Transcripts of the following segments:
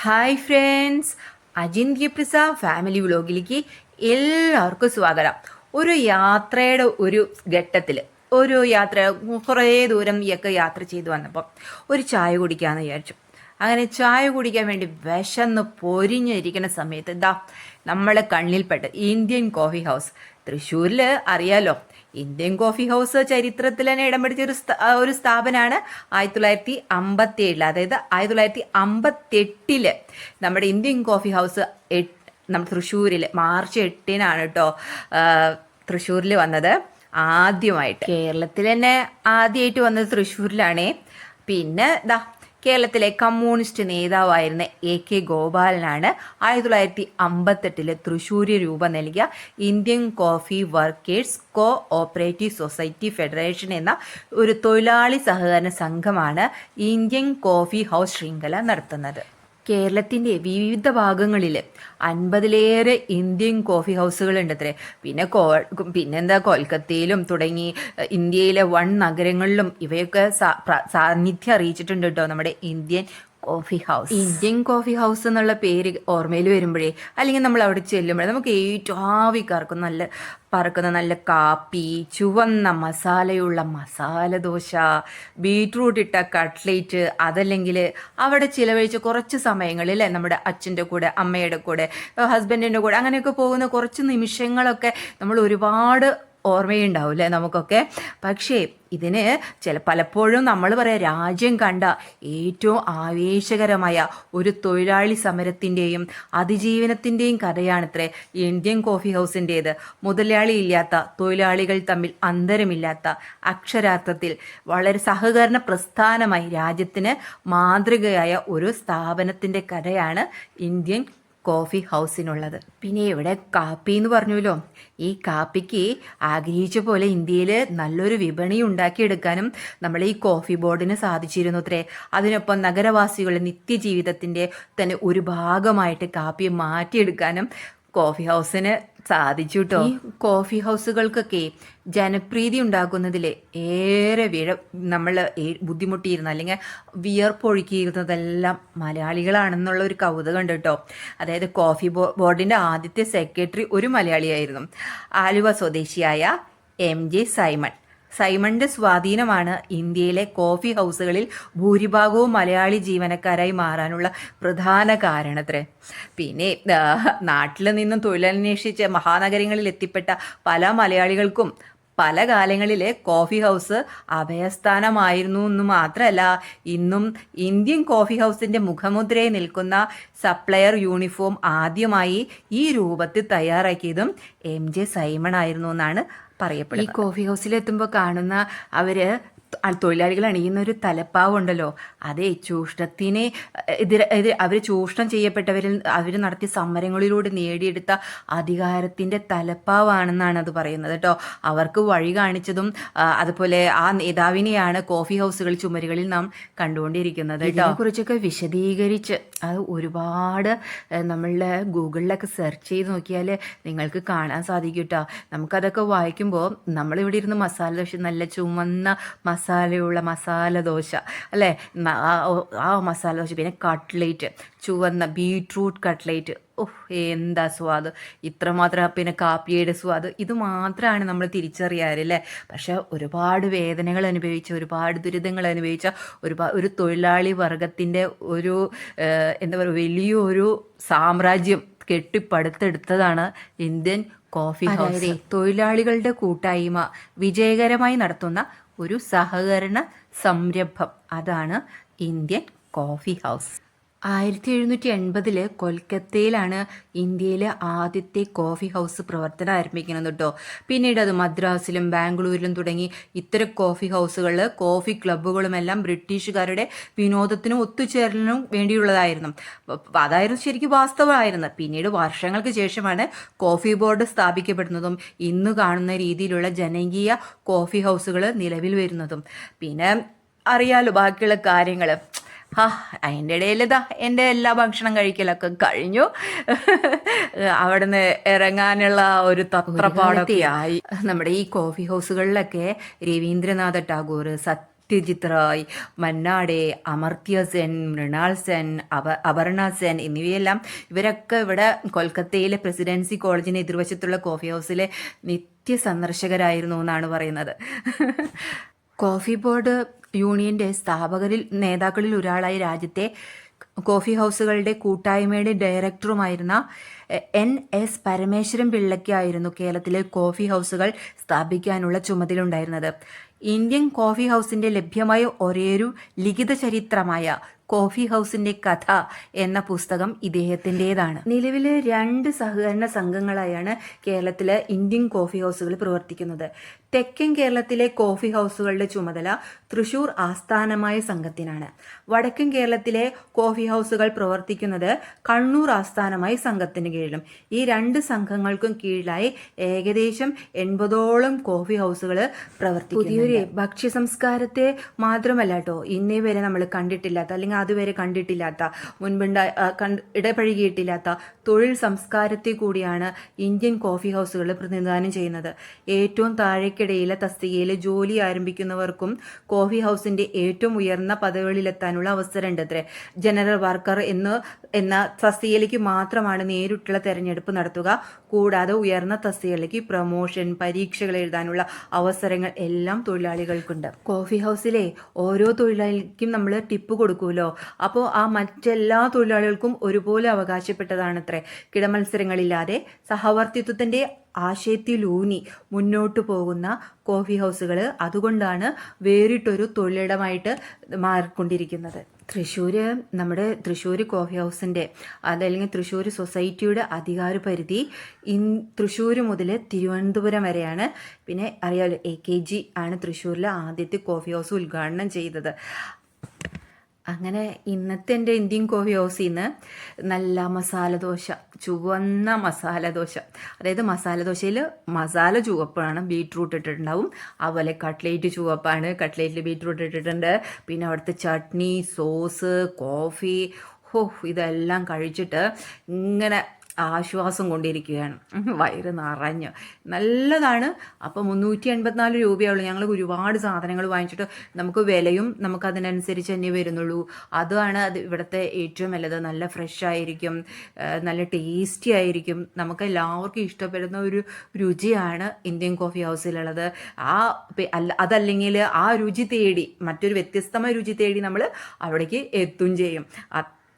Hi friends അജിന്ത്യ പ്രസ family വ്ലോഗിലേക്ക് എല്ലാവർക്കും സ്വാഗതം. ഒരു യാത്രയുടെ ഒരു ഘട്ടത്തിൽ ഒരു യാത്ര കുറേ ദൂരം ഒക്കെ യാത്ര ചെയ്തു വന്നപ്പോൾ ഒരു ചായ കുടിക്കാമെന്ന് വിചാരിച്ചു. അങ്ങനെ ചായ കുടിക്കാൻ വേണ്ടി വിശന്ന് പൊരിഞ്ഞിരിക്കുന്ന സമയത്ത് ഇതാ നമ്മളെ കണ്ണിൽപ്പെട്ട് ഇന്ത്യൻ കോഫി ഹൗസ് തൃശ്ശൂരിൽ അറിയാലോ ഇന്ത്യൻ കോഫി ഹൗസ് ചരിത്രത്തിൽ തന്നെ ഇടം പിടിച്ച ഒരു ഒരു സ്ഥാപനമാണ് ആയിരത്തി തൊള്ളായിരത്തി അമ്പത്തി ഏഴിൽ അതായത് ആയിരത്തി തൊള്ളായിരത്തി അമ്പത്തെട്ടിൽ നമ്മുടെ ഇന്ത്യൻ കോഫി ഹൗസ് നമ്മുടെ തൃശ്ശൂരിൽ മാർച്ച് എട്ടിനാണ് കേട്ടോ തൃശ്ശൂരിൽ വന്നത്. ആദ്യമായിട്ട്. കേരളത്തിൽ തന്നെ ആദ്യമായിട്ട് വന്നത് തൃശ്ശൂരിലാണേ. പിന്നെ ദാ കേരളത്തിലെ കമ്മ്യൂണിസ്റ്റ് നേതാവായിരുന്ന എ കെ ഗോപാലനാണ് ആയിരത്തി തൊള്ളായിരത്തി അമ്പത്തെട്ടിൽ തൃശ്ശൂര് രൂപം നൽകിയ Indian coffee workers co operative society federation എന്ന ഒരു തൊഴിലാളി സഹകരണ സംഘമാണ് ഇന്ത്യൻ കോഫി ഹൗസ് ശൃംഖല നടത്തുന്നത്. കേരളത്തിന്റെ വിവിധ ഭാഗങ്ങളിൽ അൻപതിലേറെ ഇന്ത്യൻ കോഫി ഹൗസുകളുണ്ട് അത്രേ പിന്നെ കോ പിന്നെന്താ കൊൽക്കത്തയിലും തുടങ്ങി ഇന്ത്യയിലെ വൺ നഗരങ്ങളിലും ഇവയൊക്കെ സാന്നിധ്യം അറിയിച്ചിട്ടുണ്ട് കേട്ടോ നമ്മുടെ Indian coffee house Indian coffee house എന്നുള്ള പേര് ഓർമ്മയിൽ വരുമ്പോഴേ അല്ലെങ്കിൽ നമ്മൾ അവിടെ ചെല്ലുമ്പോഴേ നമുക്ക് ഏറ്റവും ആവി കറക്കുന്ന നല്ല പറക്കുന്ന നല്ല കാപ്പി ചുവന്ന മസാലയുള്ള മസാല ദോശ ബീട്രൂട്ട് ഇട്ട കട്ട്ലേറ്റ് അതല്ലെങ്കിൽ അവിടെ ചിലവഴിച്ച കുറച്ച് സമയങ്ങളിൽ നമ്മുടെ അച്ഛന്റെ കൂടെ അമ്മയുടെ കൂടെ ഹസ്ബൻഡിന്റെ കൂടെ അങ്ങനെയൊക്കെ പോകുന്ന കുറച്ച് നിമിഷങ്ങളൊക്കെ നമ്മൾ ഒരുപാട് ഓർമ്മയുണ്ടാവും അല്ലേ നമുക്കൊക്കെ. പക്ഷേ ഇതിന് ചില പലപ്പോഴും നമ്മൾ പറയാം രാജ്യം കണ്ട ഏറ്റവും ആവേശകരമായ ഒരു തൊഴിലാളി സമരത്തിന്റെയും അതിജീവനത്തിന്റെയും കഥയാണിത്രേ. Indian coffee ഹൗസിന്റേത്. മുതലാളി ഇല്ലാത്ത തൊഴിലാളികൾ തമ്മിൽ അന്തരമില്ലാത്ത അക്ഷരാർത്ഥത്തിൽ വളരെ സഹകരണ പ്രസ്ഥാനമായി രാജ്യത്തിന് മാതൃകയായ ഒരു സ്ഥാപനത്തിന്റെ കഥയാണ് ഇന്ത്യൻ കോഫി ഹൗസിനുള്ളത് പിന്നെ ഇവിടെ കാപ്പി എന്ന് പറഞ്ഞല്ലോ. ഈ കാപ്പിക്ക് ആഗ്രഹിച്ച പോലെ ഇന്ത്യയിൽ നല്ലൊരു വിപണി ഉണ്ടാക്കിയെടുക്കാനും നമ്മൾ ഈ കോഫി ബോർഡിന് സാധിച്ചിരുന്നു അത്രേ. അതിനൊപ്പം നഗരവാസികളുടെ നിത്യജീവിതത്തിന്റെ തന്നെ ഒരു ഭാഗമായിട്ട് കാപ്പി മാറ്റിയെടുക്കാനും കോഫി ഹൗസിന് സാധിച്ചു കേട്ടോ ഈ കോഫി ഹൗസുകൾക്കൊക്കെ ജനപ്രീതി ഉണ്ടാക്കുന്നതിൽ ഏറെ വിഴ നമ്മൾ ബുദ്ധിമുട്ടിയിരുന്ന അല്ലെങ്കിൽ വിയർപ്പൊഴുക്കിയിരുന്നതെല്ലാം മലയാളികളാണെന്നുള്ള ഒരു കൗതുകം ഉണ്ട് കേട്ടോ അതായത് കോഫി ബോർഡിന്റെ ആദ്യത്തെ സെക്രട്ടറി ഒരു മലയാളിയായിരുന്നു. ആലുവ സ്വദേശിയായ എം ജെ സൈമൺ സൈമണിന്റെ സ്വാധീനമാണ് ഇന്ത്യയിലെ കോഫി ഹൗസുകളിൽ ഭൂരിഭാഗവും മലയാളി ജീവനക്കാരായി മാറാനുള്ള പ്രധാന കാരണത്രേ. പിന്നെ നാട്ടിൽ നിന്നും തൊഴിലന്വേഷിച്ച് മഹാനഗരങ്ങളിൽ എത്തിപ്പെട്ട പല മലയാളികൾക്കും പല കാലങ്ങളിലെ കോഫി ഹൗസ് അഭയസ്ഥാനമായിരുന്നു എന്ന് മാത്രമല്ല ഇന്നും ഇന്ത്യൻ കോഫി ഹൗസിന്റെ മുഖമുദ്രയിൽ നിൽക്കുന്ന സപ്ലയർ യൂണിഫോം ആദ്യമായി ഈ രൂപത്തിൽ തയ്യാറാക്കിയതും എം ജെ സൈമൺ ആയിരുന്നു എന്നാണ് പറയപ്പെടുന്നത്. ഈ കോഫി ഹൗസിലെത്തുമ്പോൾ കാണുന്ന അവർ തൊഴിലാളികൾ അണിയുന്ന ഒരു തലപ്പാവുണ്ടല്ലോ. അതേ ചൂഷണത്തിനെ എതിരെ അവർ ചൂഷണം ചെയ്യപ്പെട്ടവരിൽ അവർ നടത്തിയ സമരങ്ങളിലൂടെ നേടിയെടുത്ത അധികാരത്തിന്റെ തലപ്പാവാണെന്നാണ് അത് പറയുന്നത് കേട്ടോ. അവർക്ക് വഴി കാണിച്ചതും അതുപോലെ ആ നേതാവിനെയാണ് കോഫി ഹൗസുകൾ ചുമരുകളിൽ നാം കണ്ടുകൊണ്ടിരിക്കുന്നത് കേട്ടോ. കുറിച്ചൊക്കെ വിശദീകരിച്ച് അത് ഒരുപാട് നമ്മളുടെ ഗൂഗിളിലൊക്കെ സെർച്ച് ചെയ്ത് നോക്കിയാൽ നിങ്ങൾക്ക് കാണാൻ സാധിക്കും കേട്ടോ. നമുക്കതൊക്കെ വായിക്കുമ്പോൾ നമ്മളിവിടെ ഇരുന്ന് മസാല ദോശ നല്ല ചുമന്ന മസാലയുള്ള മസാല ദോശ അല്ലേ? ആ മസാല ദോശ പിന്നെ കട്ട്ലേറ്റ് ചുവന്ന ബീട്രൂട്ട് കട്ട്ലേറ്റ്. ഓഹ് എന്താ സ്വാദ്? ഇത്രമാത്രം പിന്നെ കാപ്പിയുടെ സ്വാദ്. ഇത് മാത്രമാണ് നമ്മൾ തിരിച്ചറിയാറ് അല്ലേ? പക്ഷെ ഒരുപാട് വേദനകൾ അനുഭവിച്ച ഒരുപാട് ദുരിതങ്ങൾ അനുഭവിച്ച ഒരുപാട് ഒരു തൊഴിലാളി വർഗത്തിന്റെ ഒരു എന്താ പറയുക വലിയൊരു സാമ്രാജ്യം കെട്ടിപ്പടുത്തെടുത്തതാണ് ഇന്ത്യൻ കോഫി ഹൗസ്. തൊഴിലാളികളുടെ കൂട്ടായ്മ വിജയകരമായി നടത്തുന്ന ഒരു സഹകരണ സംരംഭം. അതാണ് ഇന്ത്യൻ കോഫി ഹൗസ്. ആയിരത്തി എഴുന്നൂറ്റി എൺപതിൽ കൊൽക്കത്തയിലാണ് ഇന്ത്യയിലെ ആദ്യത്തെ കോഫി ഹൗസ് പ്രവർത്തനം ആരംഭിക്കുന്നത് കേട്ടോ പിന്നീട് അത് മദ്രാസിലും ബാംഗ്ലൂരിലും തുടങ്ങി ഇത്തരം കോഫി ഹൗസുകൾ കോഫി ക്ലബ്ബുകളുമെല്ലാം ബ്രിട്ടീഷുകാരുടെ വിനോദത്തിനും ഒത്തുചേരലിനും വേണ്ടിയുള്ളതായിരുന്നു. അതായിരുന്നു ശരിക്കും വാസ്തവമായിരുന്നു പിന്നീട് വർഷങ്ങൾക്ക് ശേഷമാണ് കോഫി ബോർഡ് സ്ഥാപിക്കപ്പെടുന്നതും ഇന്ന് കാണുന്ന രീതിയിലുള്ള ജനകീയ കോഫി ഹൗസുകൾ നിലവിൽ വരുന്നതും. പിന്നെ അറിയാലോ ബാക്കിയുള്ള കാര്യങ്ങൾ ആ അതിന്റെ ഇടയിൽ ഇതാ എന്റെ എല്ലാ ഭക്ഷണം കഴിക്കലൊക്കെ കഴിഞ്ഞു. അവിടുന്ന് ഇറങ്ങാനുള്ള ഒരു തത്രപ്പാടൊക്കെ ആയി. നമ്മുടെ ഈ കോഫി ഹൗസുകളിലൊക്കെ രവീന്ദ്രനാഥ ടാഗോർ സത് സത്യജിത് റായ് മന്നാടെ അമർത്യ സെൻ മൃണാൾ സെൻ അവ അപർണ സെൻ എന്നിവയെല്ലാം ഇവരൊക്കെ ഇവിടെ കൊൽക്കത്തയിലെ പ്രസിഡൻസി കോളേജിന് എതിർവശത്തുള്ള കോഫി ഹൗസിലെ നിത്യ സന്ദർശകരായിരുന്നു എന്നാണ് പറയുന്നത്. കോഫി ബോർഡ് യൂണിയന്റെ സ്ഥാപകരിൽ നേതാക്കളിൽ ഒരാളായി രാജ്യത്തെ കോഫി ഹൗസുകളുടെ കൂട്ടായ്മയുടെ ഡയറക്ടറുമായിരുന്ന എൻ എസ് പരമേശ്വരൻ പിള്ളയ്ക്കായിരുന്നു കേരളത്തിലെ കോഫി ഹൗസുകൾ സ്ഥാപിക്കാനുള്ള ചുമതലയുണ്ടായിരുന്നത്. ഇന്ത്യൻ കോഫി ഹൗസിന്റെ ലഭ്യമായ ഒരേയൊരു ലിഖിത ചരിത്രമായ കോഫി ഹൗസിന്റെ കഥ എന്ന പുസ്തകം ഇദ്ദേഹത്തിന്റെതാണ് നിലവിലെ രണ്ട് സഹകരണ സംഘങ്ങളായാണ് കേരളത്തിലെ ഇന്ത്യൻ കോഫി ഹൗസുകൾ പ്രവർത്തിക്കുന്നത്. തെക്കൻ കേരളത്തിലെ കോഫി ഹൗസുകളുടെ ചുമതല തൃശൂർ ആസ്ഥാനമായ സംഘത്തിനാണ്. വടക്കൻ കേരളത്തിലെ കോഫി ഹൗസുകൾ പ്രവർത്തിക്കുന്നത് കണ്ണൂർ ആസ്ഥാനമായ സംഘത്തിന് കീഴിലും. ഈ രണ്ട് സംഘങ്ങൾക്കും കീഴിലായി ഏകദേശം എൺപതോളം കോഫി ഹൗസുകൾ പ്രവർത്തിക്കും പുതിയൊരു ഭക്ഷ്യ സംസ്കാരത്തെ മാത്രമല്ല കേട്ടോ ഇന്നേ വരെ നമ്മൾ കണ്ടിട്ടില്ലാത്ത അല്ലെങ്കിൽ അതുവരെ കണ്ടിട്ടില്ലാത്ത മുൻപുണ്ട ഇടപഴകിയിട്ടില്ലാത്ത തൊഴിൽ സംസ്കാരത്തെ കൂടിയാണ് ഇന്ത്യൻ കോഫി ഹൗസുകൾ പ്രതിനിധാനം ചെയ്യുന്നത്. ഏറ്റവും താഴേക്കിടയിലെ തസ്തികയിൽ ജോലി ആരംഭിക്കുന്നവർക്കും കോഫി ഹൗസിന്റെ ഏറ്റവും ഉയർന്ന പദവികളിലെത്താനുള്ള അവസരമുണ്ട് അത്രേ ജനറൽ വർക്കർ എന്ന് എന്ന തസ്തികയിലേക്ക് മാത്രമാണ് നേരിട്ടുള്ള തെരഞ്ഞെടുപ്പ് നടത്തുക. കൂടാതെ ഉയർന്ന തസ്തികയിലേക്ക് പ്രൊമോഷൻ പരീക്ഷകൾ എഴുതാനുള്ള അവസരങ്ങൾ എല്ലാം തൊഴിലാളികൾക്കുണ്ട്. കോഫി ഹൗസിലെ ഓരോ തൊഴിലാളിക്കും നമ്മൾ ടിപ്പ് കൊടുക്കുമല്ലോ അപ്പോൾ ആ മറ്റെല്ലാ തൊഴിലാളികൾക്കും ഒരുപോലെ അവകാശപ്പെട്ടതാണത്രേ. കിടമത്സരങ്ങളില്ലാതെ സഹവർത്തിത്വത്തിന്റെ ആശയത്തിലൂന്നി മുന്നോട്ട് പോകുന്ന കോഫി ഹൗസുകൾ അതുകൊണ്ടാണ് വേറിട്ടൊരു തൊഴിലിടമായിട്ട് മാറിക്കൊണ്ടിരിക്കുന്നത്. തൃശ്ശൂർ നമ്മുടെ തൃശ്ശൂർ കോഫി ഹൗസിന്റെ അതല്ലെങ്കിൽ തൃശ്ശൂർ സൊസൈറ്റിയുടെ അധികാര പരിധി ഇൻ തൃശ്ശൂർ മുതൽ തിരുവനന്തപുരം വരെയാണ്. പിന്നെ അറിയാമല്ലോ എ കെ ജി ആണ് തൃശ്ശൂരിലെ ആദ്യത്തെ കോഫി ഹൗസ് ഉദ്ഘാടനം ചെയ്തത്. അങ്ങനെ ഇന്നത്തെ എന്റെ ഇന്ത്യൻ കോഫി ഹൗസിൽ നിന്ന് നല്ല മസാല ദോശ ചുവന്ന മസാല ദോശ. അതായത് മസാല ദോശയിൽ മസാല ചുവപ്പാണ് ബീട്രൂട്ട് ഇട്ടിട്ടുണ്ടാവും. അതുപോലെ കട്ട്ലേറ്റ് ചുവപ്പാണ് കട്ട്ലേറ്റിൽ ബീട്രൂട്ട് ഇട്ടിട്ടുണ്ട്. പിന്നെ അവിടുത്തെ ചട്നി സോസ് കോഫി ഹോ ഇതെല്ലാം കഴിച്ചിട്ട് ഇങ്ങനെ ആശ്വാസം കൊണ്ടിരിക്കുകയാണ്. വയറ് നിറഞ്ഞു. നല്ലതാണ്. അപ്പോൾ മുന്നൂറ്റി എൺപത്തിനാല് രൂപയുള്ളൂ ഞങ്ങൾ ഒരുപാട് സാധനങ്ങൾ വാങ്ങിച്ചിട്ട് നമുക്ക് വിലയും നമുക്ക് അതിനനുസരിച്ച് തന്നെ വരുന്നുള്ളൂ. അതാണ് അത് ഇവിടുത്തെ ഏറ്റവും നല്ലത് നല്ല ഫ്രഷ് ആയിരിക്കും. നല്ല ടേസ്റ്റി ആയിരിക്കും. നമുക്ക് എല്ലാവർക്കും ഇഷ്ടപ്പെടുന്ന ഒരു രുചിയാണ് ഇന്ത്യൻ കോഫി ഹൗസിലുള്ളത് ആ അതല്ലെങ്കിൽ ആ രുചി തേടി മറ്റൊരു വ്യത്യസ്തമായ രുചി തേടി നമ്മൾ അവിടേക്ക് എത്തും ചെയ്യും.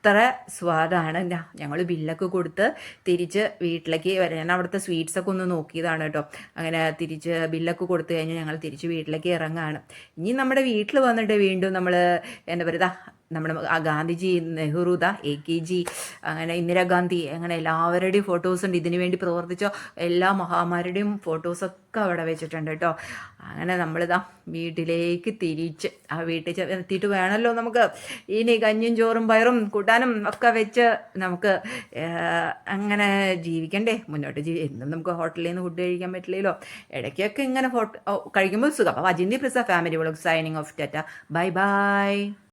അത്ര സ്വാദാണ്. ഞങ്ങൾ ബില്ലൊക്കെ കൊടുത്ത് തിരിച്ച് വീട്ടിലേക്ക് ഞാൻ അവിടുത്തെ സ്വീറ്റ്സൊക്കെ ഒന്ന് നോക്കിയതാണ് കേട്ടോ. അങ്ങനെ തിരിച്ച് ബില്ലൊക്കെ കൊടുത്തു കഴിഞ്ഞാൽ ഞങ്ങൾ തിരിച്ച് വീട്ടിലേക്ക് ഇറങ്ങാണ്. ഇനി നമ്മുടെ വീട്ടിൽ വന്നിട്ട് വീണ്ടും നമ്മൾ എന്താ പറയുക നമ്മുടെ ഗാന്ധിജി നെഹ്റുദ എ കെ ജി അങ്ങനെ ഇന്ദിരാഗാന്ധി അങ്ങനെ എല്ലാവരുടെയും ഫോട്ടോസ് ഉണ്ട്. ഇതിനു വേണ്ടി പ്രവർത്തിച്ച എല്ലാ മഹാമാരുടെയും ഫോട്ടോസൊക്കെ അവിടെ വെച്ചിട്ടുണ്ട് കേട്ടോ. അങ്ങനെ നമ്മളിതാ വീട്ടിലേക്ക് തിരിച്ച് ആ വീട്ടിൽ എത്തിയിട്ട് വേണമല്ലോ നമുക്ക്. ഇനി കഞ്ഞും ചോറും പയറും കൂട്ടാനും ഒക്കെ വെച്ച് നമുക്ക് അങ്ങനെ ജീവിക്കണ്ടേ. മുന്നോട്ട് ജീവി എന്നും നമുക്ക് ഹോട്ടലിൽ നിന്ന് ഫുഡ് കഴിക്കാൻ പറ്റില്ലല്ലോ. ഇടയ്ക്കൊക്കെ ഇങ്ങനെ ഫോട്ടോ കഴിക്കുമ്പോൾ സുഖം. അപ്പോൾ അജിന്തി പ്രിസ family vlog signing off Tata. Bye bye